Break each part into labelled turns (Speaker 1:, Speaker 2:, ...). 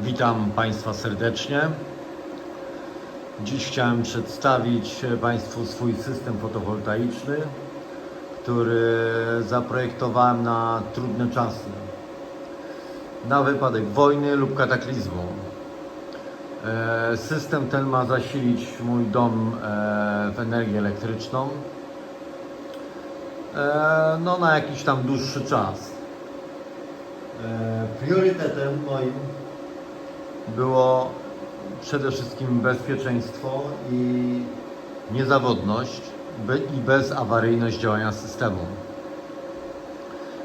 Speaker 1: Witam Państwa serdecznie. Dziś chciałem przedstawić Państwu swój system fotowoltaiczny, który zaprojektowałem na trudne czasy. Na wypadek wojny lub kataklizmu. E, System ten ma zasilić mój dom e, w energię elektryczną e, no, na jakiś tam dłuższy czas. Priorytetem moim było przede wszystkim bezpieczeństwo i niezawodność i bezawaryjność działania systemu.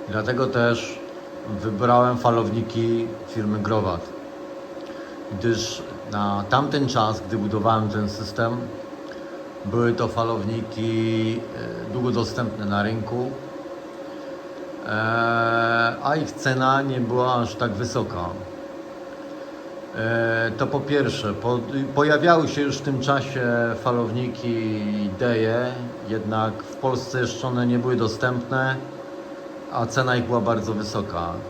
Speaker 1: Dlatego też wybrałem falowniki firmy Growat, gdyż na tamten czas, gdy budowałem ten system, były to falowniki e, długo dostępne na rynku, e, a ich cena nie była aż tak wysoka. E, To po pierwsze, po, pojawiały się już w tym czasie falowniki Deje, jednak w Polsce jeszcze one nie były dostępne, a cena ich była bardzo wysoka.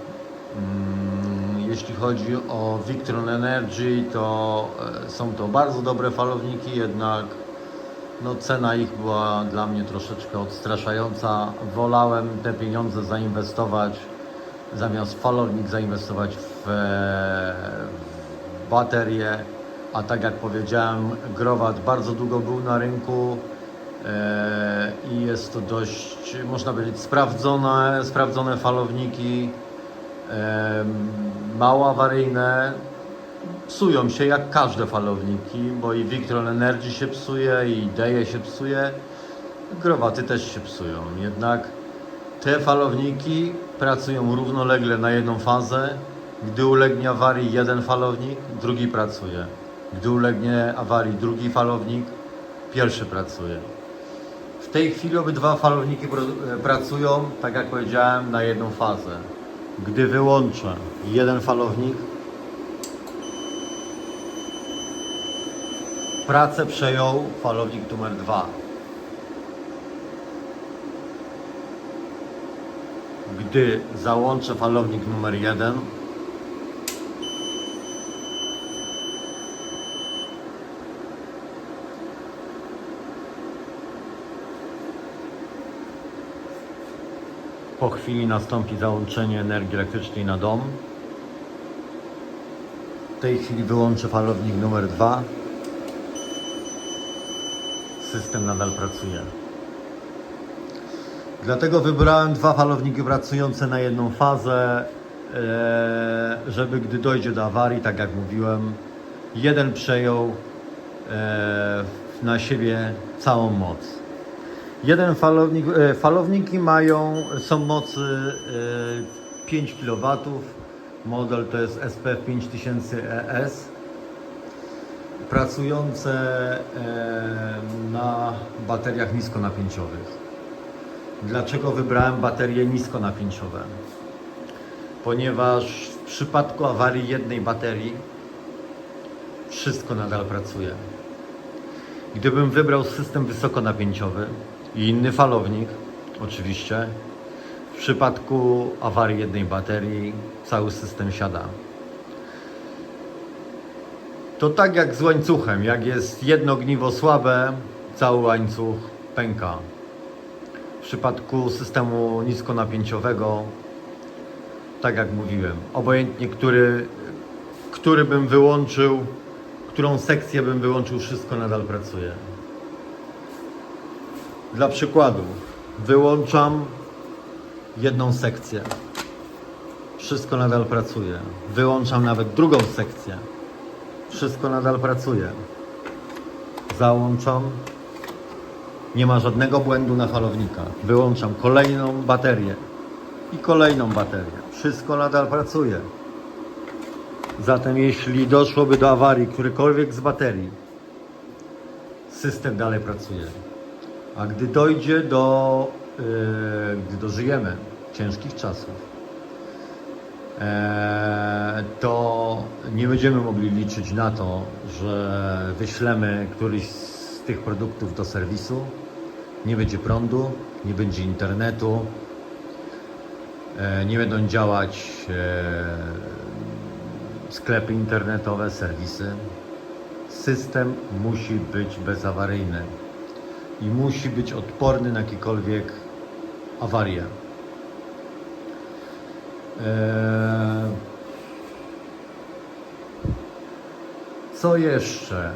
Speaker 1: Mm, Jeśli chodzi o Victron Energy, to e, są to bardzo dobre falowniki, jednak no, cena ich była dla mnie troszeczkę odstraszająca. Wolałem te pieniądze zainwestować, zamiast falownik zainwestować w, e, w baterie. A tak jak powiedziałem, Growat bardzo długo był na rynku e, i jest to dość, można powiedzieć, sprawdzone, sprawdzone falowniki, e, mało awaryjne, psują się jak każde falowniki, bo i Victron Energy się psuje, i Deje się psuje, growaty też się psują. Jednak te falowniki pracują równolegle na jedną fazę. Gdy ulegnie awarii jeden falownik, drugi pracuje. Gdy ulegnie awarii drugi falownik, pierwszy pracuje. W tej chwili obydwa falowniki e, pracują, tak jak powiedziałem, na jedną fazę. Gdy wyłączę jeden falownik, Pracę przejął falownik numer 2. Gdy załączę falownik numer 1, po chwili nastąpi załączenie energii elektrycznej na dom. W tej chwili wyłączę falownik numer 2 system nadal pracuje. Dlatego wybrałem dwa falowniki pracujące na jedną fazę, e, żeby gdy dojdzie do awarii, tak jak mówiłem, jeden przejął e, na siebie całą moc. Jeden falownik, e, falowniki mają, są mocy e, 5 kW, model to jest SPF 5000 ES pracujące e, na bateriach niskonapięciowych. Dlaczego wybrałem baterie niskonapięciowe? Ponieważ w przypadku awarii jednej baterii wszystko nadal pracuje. Gdybym wybrał system wysokonapięciowy i inny falownik, oczywiście, w przypadku awarii jednej baterii cały system siada. To tak jak z łańcuchem. Jak jest jedno ogniwo słabe, cały łańcuch pęka. W przypadku systemu niskonapięciowego, tak jak mówiłem, obojętnie który, który bym wyłączył, którą sekcję bym wyłączył, wszystko nadal pracuje. Dla przykładu, wyłączam jedną sekcję. Wszystko nadal pracuje. Wyłączam nawet drugą sekcję wszystko nadal pracuje. Załączam. Nie ma żadnego błędu na falownikach. Wyłączam kolejną baterię i kolejną baterię. Wszystko nadal pracuje. Zatem jeśli doszłoby do awarii którykolwiek z baterii, system dalej pracuje. A gdy dojdzie do, yy, gdy dożyjemy ciężkich czasów, Eee, to nie będziemy mogli liczyć na to, że wyślemy któryś z tych produktów do serwisu. Nie będzie prądu, nie będzie internetu, e, nie będą działać e, sklepy internetowe, serwisy. System musi być bezawaryjny i musi być odporny na jakiekolwiek awarie. Eee, Co jeszcze?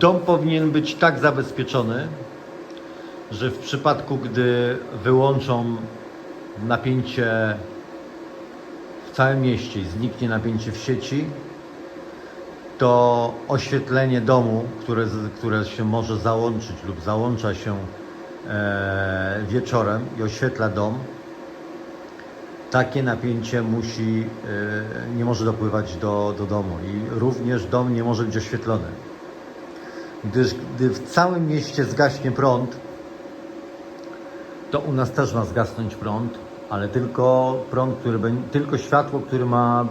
Speaker 1: Dom powinien być tak zabezpieczony, że w przypadku, gdy wyłączą napięcie w całym mieście i zniknie napięcie w sieci, to oświetlenie domu, które, które się może załączyć lub załącza się e, wieczorem i oświetla dom, takie napięcie musi, e, nie może dopływać do, do domu i również dom nie może być oświetlony. Gdyż gdy w całym mieście zgaśnie prąd, to u nas też ma zgasnąć prąd, ale tylko prąd, który tylko światło, które ma,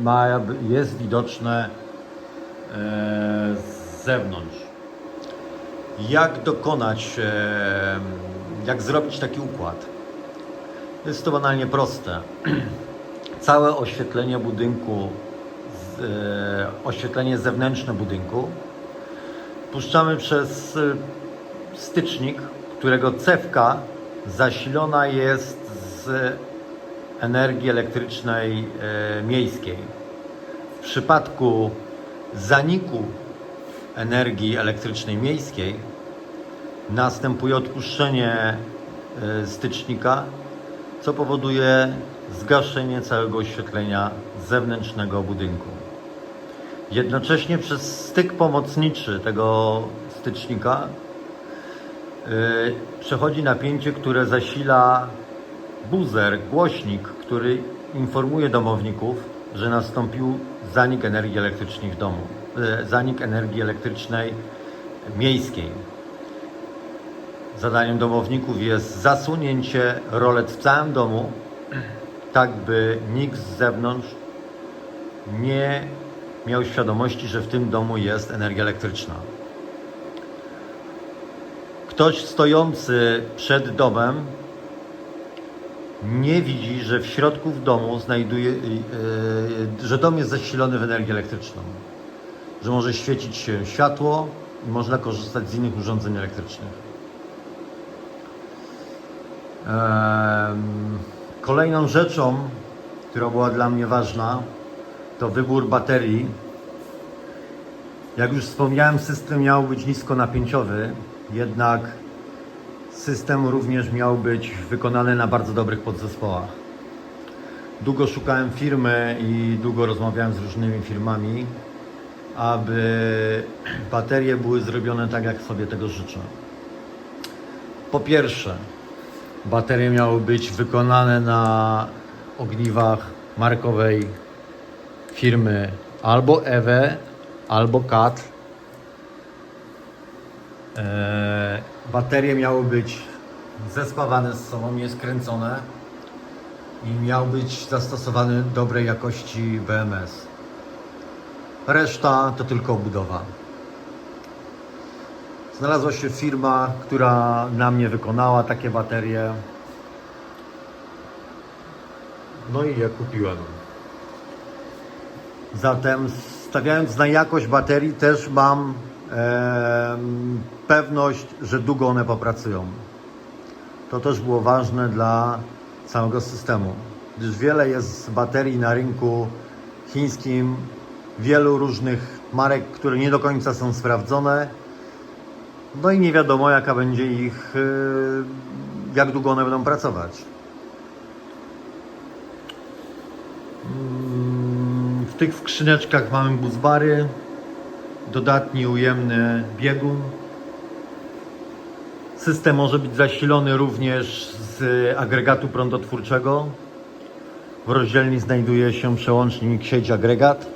Speaker 1: ma jest widoczne e, z zewnątrz. Jak dokonać, e, jak zrobić taki układ? Jest to banalnie proste. Całe oświetlenie budynku, e, oświetlenie zewnętrzne budynku puszczamy przez stycznik, którego cewka zasilona jest z energii elektrycznej e, miejskiej. W przypadku zaniku energii elektrycznej miejskiej następuje odpuszczenie e, stycznika, co powoduje zgaszenie całego oświetlenia zewnętrznego budynku. Jednocześnie przez styk pomocniczy tego stycznika Yy, przechodzi napięcie, które zasila buzer, głośnik, który informuje domowników, że nastąpił zanik energii elektrycznej w domu, yy, zanik energii elektrycznej miejskiej. Zadaniem domowników jest zasunięcie rolet w całym domu, tak by nikt z zewnątrz nie miał świadomości, że w tym domu jest energia elektryczna. Ktoś stojący przed domem nie widzi, że w środku w domu znajduje, yy, że dom jest zasilony w energię elektryczną. Że może świecić się światło i można korzystać z innych urządzeń elektrycznych. Kolejną rzeczą, która była dla mnie ważna, to wybór baterii. Jak już wspomniałem, system miał być niskonapięciowy, jednak system również miał być wykonany na bardzo dobrych podzespołach. Długo szukałem firmy i długo rozmawiałem z różnymi firmami, aby baterie były zrobione tak, jak sobie tego życzę. Po pierwsze, baterie miały być wykonane na ogniwach markowej firmy albo EWE, albo CAT. Eee, baterie miały być zespawane z sobą, nieskręcone i miał być zastosowany dobrej jakości BMS. Reszta to tylko obudowa. Znalazła się firma, która na mnie wykonała takie baterie. No i je kupiłem. Zatem stawiając na jakość baterii też mam pewność, że długo one popracują. To też było ważne dla całego systemu, gdyż wiele jest baterii na rynku chińskim, wielu różnych marek, które nie do końca są sprawdzone. No i nie wiadomo, jaka będzie ich, y, jak długo one będą pracować. Mm, W tych skrzyneczkach mamy buzbary, dodatni ujemny biegun. System może być zasilony również z agregatu prądotwórczego. W rozdzielni znajduje się przełącznik sieć agregat,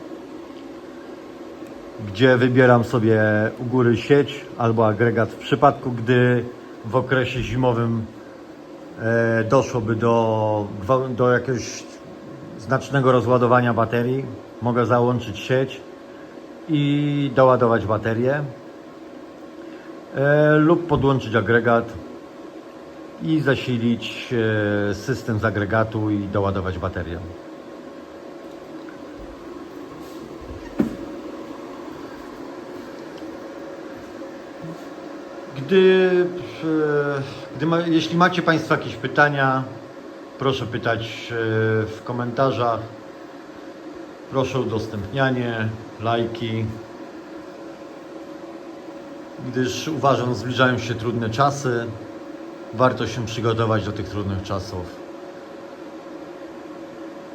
Speaker 1: gdzie wybieram sobie u góry sieć albo agregat. W przypadku, gdy w okresie zimowym e, doszłoby do, do jakiegoś znacznego rozładowania baterii, mogę załączyć sieć i doładować baterię e, lub podłączyć agregat i zasilić e, system z agregatu i doładować baterię. Gdy, e, gdy ma, jeśli macie Państwo jakieś pytania, proszę pytać w komentarzach. Proszę o udostępnianie, lajki, gdyż uważam, zbliżają się trudne czasy. Warto się przygotować do tych trudnych czasów.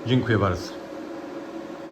Speaker 1: Dziękuję bardzo.